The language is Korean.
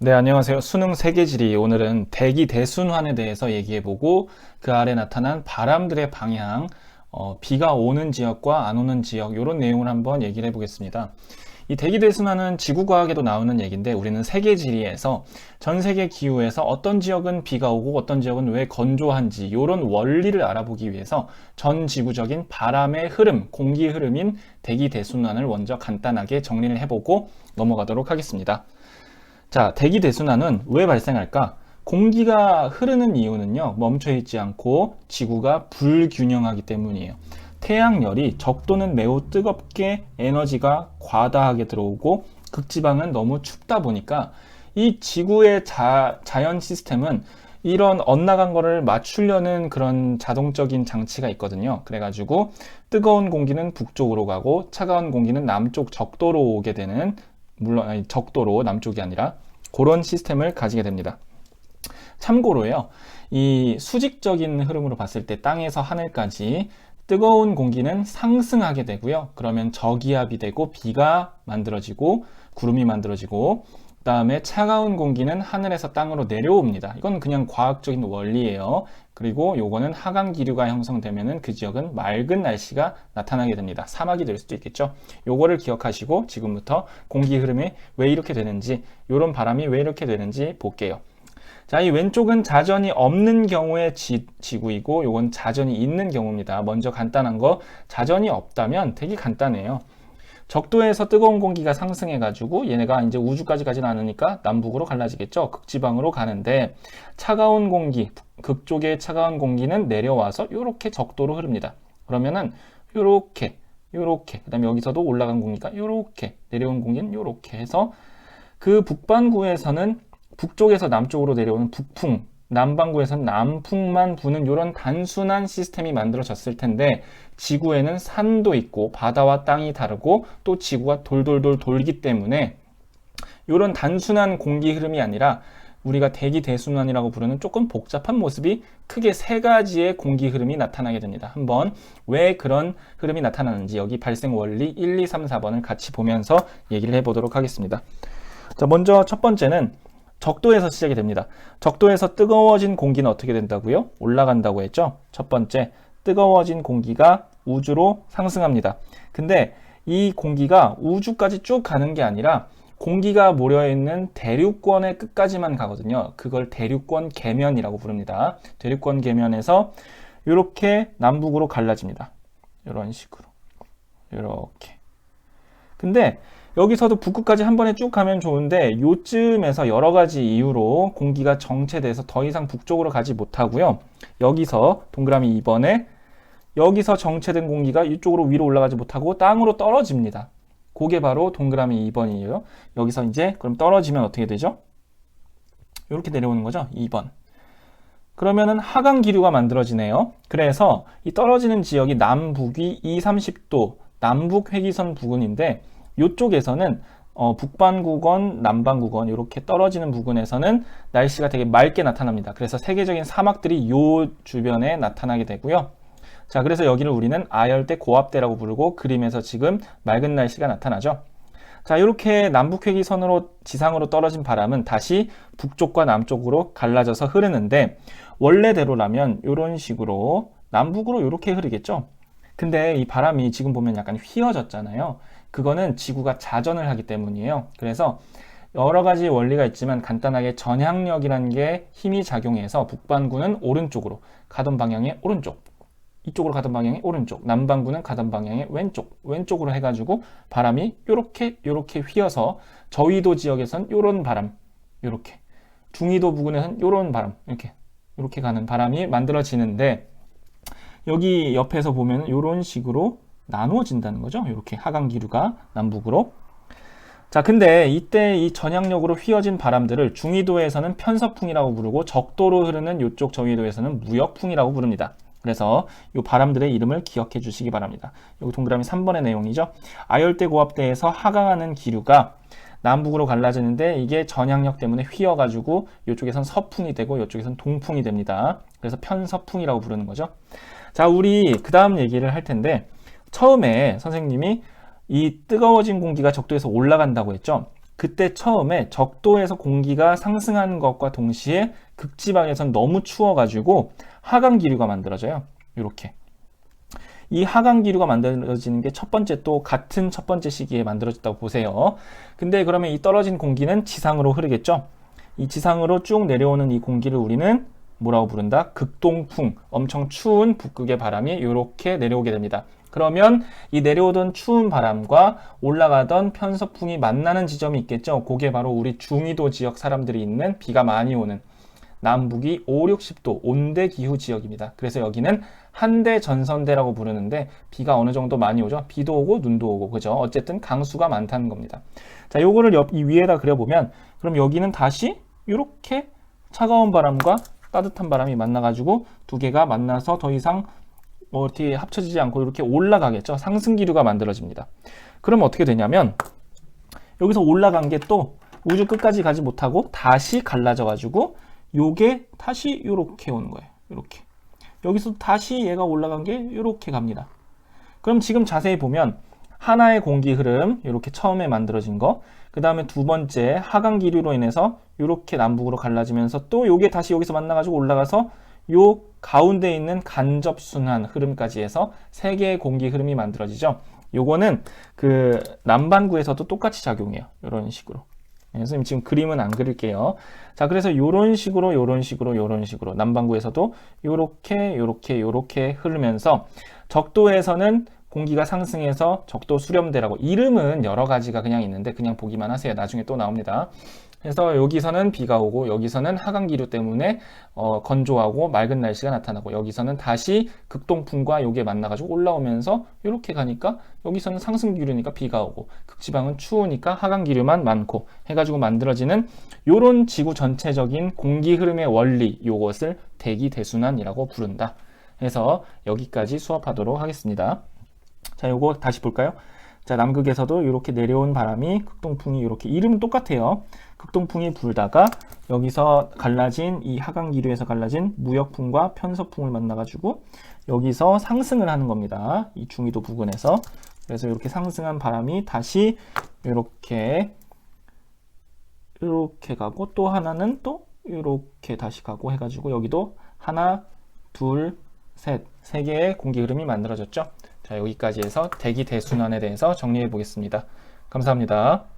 네, 안녕하세요. 수능 세계지리. 오늘은 대기 대순환에 대해서 얘기해보고 그 아래 나타난 바람들의 방향, 어, 비가 오는 지역과 안 오는 지역, 이런 내용을 한번 얘기를 해보겠습니다. 이 대기 대순환은 지구과학에도 나오는 얘기인데 우리는 세계지리에서 전 세계 기후에서 어떤 지역은 비가 오고 어떤 지역은 왜 건조한지 이런 원리를 알아보기 위해서 전 지구적인 바람의 흐름, 공기 흐름인 대기 대순환을 먼저 간단하게 정리를 해보고 넘어가도록 하겠습니다. 자, 대기 대순환은 왜 발생할까? 공기가 흐르는 이유는요, 멈춰 있지 않고 지구가 불균형하기 때문이에요. 태양열이 적도는 매우 뜨겁게 에너지가 과다하게 들어오고 극지방은 너무 춥다 보니까 이 지구의 자, 자연 시스템은 이런 엇나간 거를 맞추려는 그런 자동적인 장치가 있거든요. 그래가지고 뜨거운 공기는 북쪽으로 가고 차가운 공기는 남쪽 적도로 오게 되는 물론 아니, 적도로 남쪽이 아니라 그런 시스템을 가지게 됩니다. 참고로요, 이 수직적인 흐름으로 봤을 때 땅에서 하늘까지 뜨거운 공기는 상승하게 되고요. 그러면 저기압이 되고 비가 만들어지고 구름이 만들어지고 그다음에 차가운 공기는 하늘에서 땅으로 내려옵니다. 이건 그냥 과학적인 원리예요. 그리고 요거는 하강 기류가 형성되면은 그 지역은 맑은 날씨가 나타나게 됩니다. 사막이 될 수도 있겠죠. 요거를 기억하시고 지금부터 공기 흐름이 왜 이렇게 되는지, 요런 바람이 왜 이렇게 되는지 볼게요. 자, 이 왼쪽은 자전이 없는 경우의 지, 지구이고 요건 자전이 있는 경우입니다. 먼저 간단한 거 자전이 없다면 되게 간단해요. 적도에서 뜨거운 공기가 상승해가지고 얘네가 이제 우주까지 가진 않으니까 남북으로 갈라지겠죠. 극지방으로 가는데 차가운 공기, 극쪽의 차가운 공기는 내려와서 이렇게 적도로 흐릅니다. 그러면은 이렇게, 이렇게, 그 다음에 여기서도 올라간 공기가 이렇게, 내려온 공기는 이렇게 해서 그 북반구에서는 북쪽에서 남쪽으로 내려오는 북풍, 남반구에서는 남풍만 부는 이런 단순한 시스템이 만들어졌을 텐데 지구에는 산도 있고 바다와 땅이 다르고 또 지구가 돌돌돌 돌기 때문에 이런 단순한 공기 흐름이 아니라 우리가 대기 대순환이라고 부르는 조금 복잡한 모습이 크게 세 가지의 공기 흐름이 나타나게 됩니다. 한번 왜 그런 흐름이 나타나는지 여기 발생 원리 1, 2, 3, 4번을 같이 보면서 얘기를 해보도록 하겠습니다. 자, 먼저 첫 번째는 적도에서 시작이 됩니다. 적도에서 뜨거워진 공기는 어떻게 된다고요? 올라간다고 했죠? 첫 번째, 뜨거워진 공기가 우주로 상승합니다. 근데 이 공기가 우주까지 쭉 가는 게 아니라 공기가 모여있는 대륙권의 끝까지만 가거든요. 그걸 대륙권 계면이라고 부릅니다. 대륙권 계면에서 이렇게 남북으로 갈라집니다. 이런 식으로. 이렇게. 근데 여기서도 북극까지 한 번에 쭉 가면 좋은데 요쯤에서 여러 가지 이유로 공기가 정체돼서 더 이상 북쪽으로 가지 못하고요. 여기서 동그라미 2번에 여기서 정체된 공기가 이쪽으로 위로 올라가지 못하고 땅으로 떨어집니다. 그게 바로 동그라미 2번이에요. 여기서 이제 그럼 떨어지면 어떻게 되죠? 이렇게 내려오는 거죠. 2번. 그러면은 하강 기류가 만들어지네요. 그래서 이 떨어지는 지역이 남북이 2, 30도 남북 회기선 부근인데 이쪽에서는 어, 북반구건, 남반구건 이렇게 떨어지는 부근에서는 날씨가 되게 맑게 나타납니다. 그래서 세계적인 사막들이 이 주변에 나타나게 되고요. 자, 그래서 여기를 우리는 아열대 고압대라고 부르고 그림에서 지금 맑은 날씨가 나타나죠. 자, 이렇게 남북회기선으로 지상으로 떨어진 바람은 다시 북쪽과 남쪽으로 갈라져서 흐르는데 원래대로라면 이런 식으로 남북으로 이렇게 흐르겠죠. 근데 이 바람이 지금 보면 약간 휘어졌잖아요. 그거는 지구가 자전을 하기 때문이에요. 그래서 여러 가지 원리가 있지만 간단하게 전향력이라는 게 힘이 작용해서 북반구는 오른쪽으로 가던 방향의 오른쪽 이쪽으로 가던 방향의 오른쪽 남반구는 가던 방향의 왼쪽 왼쪽으로 해가지고 바람이 요렇게 요렇게 휘어서 저위도 지역에선 요런 바람 요렇게 중위도 부근에선 요런 바람 이렇게 이렇게 가는 바람이 만들어지는데 여기 옆에서 보면 이런 식으로 나누어진다는 거죠. 이렇게 하강 기류가 남북으로. 자, 근데 이때 이 전향력으로 휘어진 바람들을 중위도에서는 편서풍이라고 부르고 적도로 흐르는 이쪽 저위도에서는 무역풍이라고 부릅니다. 그래서 이 바람들의 이름을 기억해 주시기 바랍니다. 여기 동그라미 3번의 내용이죠. 아열대 고압대에서 하강하는 기류가 남북으로 갈라지는데 이게 전향력 때문에 휘어가지고 이쪽에선 서풍이 되고 이쪽에선 동풍이 됩니다. 그래서 편서풍이라고 부르는 거죠. 자, 우리 그 다음 얘기를 할 텐데 처음에 선생님이 이 뜨거워진 공기가 적도에서 올라간다고 했죠. 그때 처음에 적도에서 공기가 상승하는 것과 동시에 극지방에선 너무 추워가지고 하강 기류가 만들어져요. 이렇게. 이 하강 기류가 만들어지는 게 첫 번째 또 같은 첫 번째 시기에 만들어졌다고 보세요. 근데 그러면 이 떨어진 공기는 지상으로 흐르겠죠? 이 지상으로 쭉 내려오는 이 공기를 우리는 뭐라고 부른다? 극동풍, 엄청 추운 북극의 바람이 이렇게 내려오게 됩니다. 그러면 이 내려오던 추운 바람과 올라가던 편서풍이 만나는 지점이 있겠죠. 그게 바로 우리 중위도 지역 사람들이 있는 비가 많이 오는 남북이 5, 60도 온대 기후 지역입니다. 그래서 여기는 한대 전선대라고 부르는데 비가 어느 정도 많이 오죠. 비도 오고 눈도 오고 그죠. 어쨌든 강수가 많다는 겁니다. 자, 요거를 옆, 이 위에다 그려보면 그럼 여기는 다시 이렇게 차가운 바람과 따뜻한 바람이 만나가지고 두 개가 만나서 더 이상 뭐 어떻게 합쳐지지 않고 이렇게 올라가겠죠. 상승 기류가 만들어집니다. 그럼 어떻게 되냐면 여기서 올라간 게 또 우주 끝까지 가지 못하고 다시 갈라져 가지고 요게 다시 이렇게 오는 거예요. 이렇게. 여기서 다시 얘가 올라간 게 이렇게 갑니다. 그럼 지금 자세히 보면 하나의 공기 흐름 이렇게 처음에 만들어진 거, 그 다음에 두 번째 하강 기류로 인해서 이렇게 남북으로 갈라지면서 또 요게 다시 여기서 만나가지고 올라가서 요 가운데 있는 간접 순환 흐름까지 해서 세 개의 공기 흐름이 만들어지죠. 요거는 그 남반구에서도 똑같이 작용해요. 이런 식으로. 네, 선생님 지금 그림은 안 그릴게요. 자, 그래서 요런 식으로 요런 식으로 요런 식으로 남반구에서도 요렇게 흐르면서 적도에서는 공기가 상승해서 적도 수렴대라고 이름은 여러 가지가 그냥 있는데 그냥 보기만 하세요. 나중에 또 나옵니다. 그래서 여기서는 비가 오고 여기서는 하강 기류 때문에 어, 건조하고 맑은 날씨가 나타나고 여기서는 다시 극동풍과 요게 만나가지고 올라오면서 이렇게 가니까 여기서는 상승 기류니까 비가 오고 극지방은 추우니까 하강 기류만 많고 해가지고 만들어지는 요런 지구 전체적인 공기 흐름의 원리 요것을 대기 대순환이라고 부른다. 해서 여기까지 수업하도록 하겠습니다. 자, 요거 다시 볼까요? 자, 남극에서도 이렇게 내려온 바람이 극동풍이 이렇게 이름은 똑같아요. 극동풍이 불다가 여기서 갈라진 이 하강 기류에서 갈라진 무역풍과 편서풍을 만나 가지고 여기서 상승을 하는 겁니다. 이 중위도 부근에서 그래서 이렇게 상승한 바람이 다시 이렇게 이렇게 가고 또 하나는 또 이렇게 다시 가고 해가지고 여기도 하나, 둘, 셋, 세 개의 공기 흐름이 만들어졌죠. 자, 여기까지 해서 대기 대순환에 대해서 정리해 보겠습니다. 감사합니다.